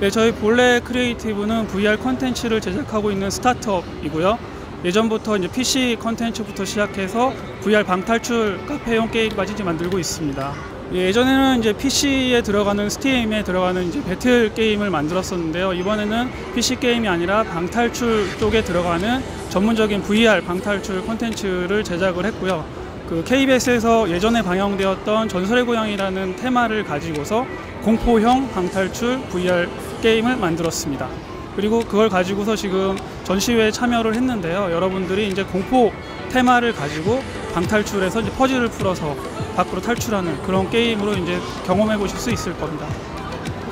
네, 저희 본래 크리에이티브는 VR 컨텐츠를 제작하고 있는 스타트업이고요. 예전부터 이제 PC 컨텐츠부터 시작해서 VR 방탈출 카페용 게임까지 만들고 있습니다. 예전에는 이제 PC에 들어가는 스팀에 들어가는 이제 배틀 게임을 만들었었는데요. 이번에는 PC 게임이 아니라 방탈출 쪽에 들어가는 전문적인 VR 방탈출 콘텐츠를 제작을 했고요. 그 KBS에서 예전에 방영되었던 전설의 고향이라는 테마를 가지고서 공포형 방탈출 VR 게임을 만들었습니다. 그리고 그걸 가지고서 지금 전시회에 참여를 했는데요. 여러분들이 이제 공포 테마를 가지고 방탈출해서 이제 퍼즐을 풀어서 밖으로 탈출하는 그런 게임으로 이제 경험해 보실 수 있을 겁니다.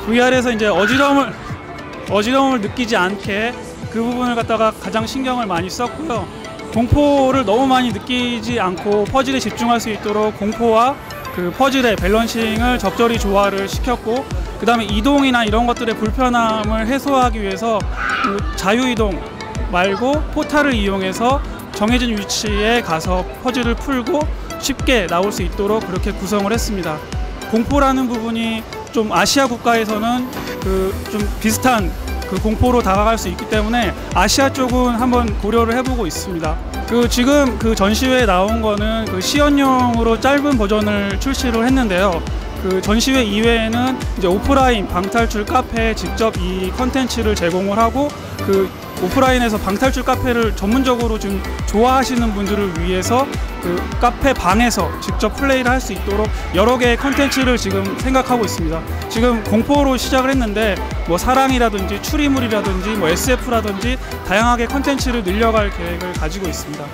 VR에서 이제 어지러움을 어지러움을 느끼지 않게 그 부분을 갖다가 가장 신경을 많이 썼고요. 공포를 너무 많이 느끼지 않고 퍼즐에 집중할 수 있도록 공포와 그 퍼즐의 밸런싱을 적절히 조화를 시켰고 그 다음에 이동이나 이런 것들의 불편함을 해소하기 위해서 그 자유이동 말고 포탈을 이용해서 정해진 위치에 가서 퍼즐을 풀고 쉽게 나올 수 있도록 그렇게 구성을 했습니다. 공포라는 부분이 좀 아시아 국가에서는 그 좀 비슷한 그 공포로 다가갈 수 있기 때문에 아시아 쪽은 한번 고려를 해보고 있습니다. 그 지금 그 전시회에 나온 거는 그 시연용으로 짧은 버전을 출시를 했는데요. 그 전시회 이외에는 이제 오프라인 방탈출 카페에 직접 이 컨텐츠를 제공을 하고 그 오프라인에서 방탈출 카페를 전문적으로 좀 좋아하시는 분들을 위해서 그 카페 방에서 직접 플레이를 할 수 있도록 여러 개의 컨텐츠를 지금 생각하고 있습니다. 지금 공포로 시작을 했는데 뭐 사랑이라든지 추리물이라든지 뭐 SF라든지 다양하게 컨텐츠를 늘려갈 계획을 가지고 있습니다.